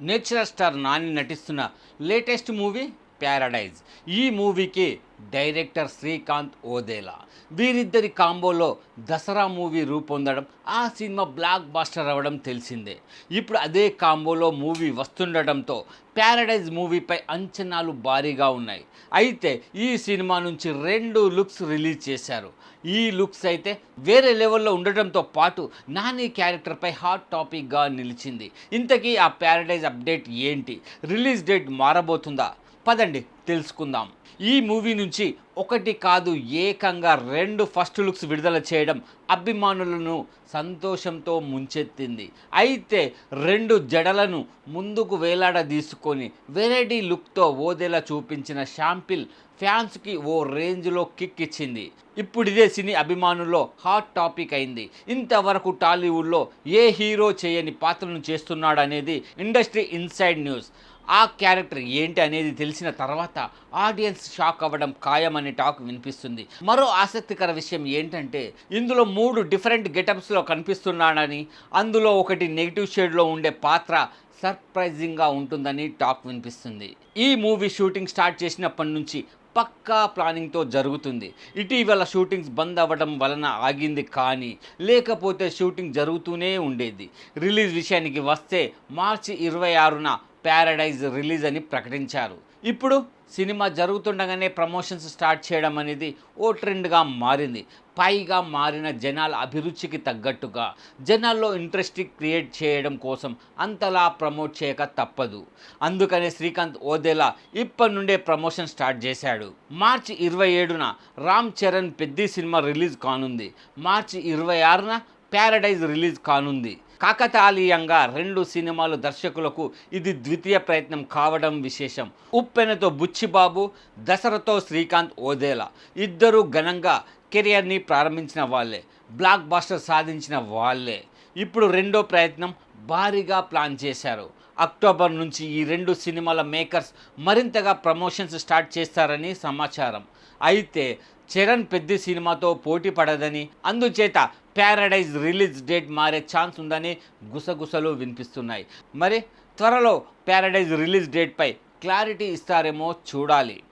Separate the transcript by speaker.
Speaker 1: Natural star Nani నటిస్తున్న latest movie Paradise. ఈ మూవీకి డైరెక్టర్ శ్రీకాంత్ ఓదేలా. వీరిద్దరి కాంబోలో దసరా మూవీ రూపొందడం ఆ సినిమా బ్లాక్ బాస్టర్ అవ్వడం తెలిసిందే. ఇప్పుడు అదే కాంబోలో మూవీ వస్తుండటంతో ప్యారడైజ్ మూవీపై అంచనాలు భారీగా ఉన్నాయి. అయితే ఈ సినిమా నుంచి రెండు లుక్స్ రిలీజ్ చేశారు. ఈ లుక్స్ అయితే వేరే లెవెల్లో ఉండటంతో పాటు నాని క్యారెక్టర్పై హాట్ టాపిక్గా నిలిచింది. ఇంతకీ ఆ ప్యారడైజ్ అప్డేట్ ఏంటి? రిలీజ్ డేట్ మారబోతుందా? పదండి తెలుసుకుందాం. ఈ మూవీ నుంచి ఒకటి కాదు ఏకంగా రెండు ఫస్ట్ లుక్స్ విడుదల చేయడం అభిమానులను సంతోషంతో ముంచెత్తింది. అయితే రెండు జడలను ముందుకు వేలాడదీసుకొని వెరైటీ లుక్తో ఓదేలా చూపించిన షాంపిల్ ఫ్యాన్స్కి ఓ రేంజ్లో కిక్ ఇచ్చింది ఇప్పుడు ఇదే సినీ అభిమానుల్లో హాట్ టాపిక్ అయింది. ఇంతవరకు టాలీవుడ్లో ఏ హీరో చేయని పాత్రను చేస్తున్నాడనేది ఇండస్ట్రీ ఇన్సైడ్ న్యూస్. ఆ క్యారెక్టర్ ఏంటి అనేది తెలిసిన తర్వాత ఆడియన్స్ షాక్ అవ్వడం ఖాయమనే టాక్ వినిపిస్తుంది. మరో ఆసక్తికర విషయం ఏంటంటే ఇందులో మూడు డిఫరెంట్ గెటప్స్లో కనిపిస్తున్నాడని అందులో ఒకటి నెగిటివ్ షేడ్లో ఉండే పాత్ర సర్ప్రైజింగ్గా ఉంటుందని టాక్ వినిపిస్తుంది. ఈ మూవీ షూటింగ్ స్టార్ట్ చేసినప్పటి నుంచి పక్కా ప్లానింగ్తో జరుగుతుంది. ఇటీవల షూటింగ్స్ బంద్ అవ్వడం వలన ఆగింది కానీ లేకపోతే షూటింగ్ జరుగుతూనే ఉండేది. రిలీజ్ విషయానికి వస్తే మార్చి ఇరవై ఆరున ప్యారడైజ్ రిలీజ్ అని ప్రకటించారు. ఇప్పుడు సినిమా జరుగుతుండగానే ప్రమోషన్స్ స్టార్ట్ చేయడం అనేది ఓ ట్రెండ్గా మారింది. పైగా మారిన జనాల అభిరుచికి తగ్గట్టుగా జనాల్లో ఇంట్రెస్ట్ క్రియేట్ చేయడం కోసం అంతలా ప్రమోట్ చేయక తప్పదు. అందుకనే శ్రీకాంత్ ఓదేలా ఇప్పటి నుండే ప్రమోషన్ స్టార్ట్ చేశాడు. మార్చి ఇరవై ఏడున రామ్ చరణ్ పెద్ది సినిమా రిలీజ్ కానుంది. మార్చి ఇరవై ఆరున ప్యారడైజ్ రిలీజ్ కానుంది. కాకతాళీయంగా రెండు సినిమాలు దర్శకులకు ఇది ద్వితీయ ప్రయత్నం కావడం విశేషం. ఉప్పెనతో బుచ్చిబాబు దసరతో శ్రీకాంత్ ఓదేలా. ఇద్దరు ఘనంగా కెరియర్ని ప్రారంభించిన వాళ్ళే బ్లాక్ బాస్టర్ సాధించిన వాళ్ళే. ఇప్పుడు రెండో ప్రయత్నం భారీగా ప్లాన్ చేశారు. అక్టోబర్ నుంచి ఈ రెండు సినిమాల మేకర్స్ మరింతగా ప్రమోషన్స్ స్టార్ట్ చేస్తారని సమాచారం. అయితే చరణ్ పెద్ద సినిమాతో పోటీ పడదని అందుచేత ప్యారడైజ్ రిలీజ్ డేట్ మారే ఛాన్స్ ఉందని గుసగుసలు వినిపిస్తున్నాయి. మరి త్వరలో ప్యారడైజ్ రిలీజ్ డేట్పై క్లారిటీ ఇస్తారేమో చూడాలి.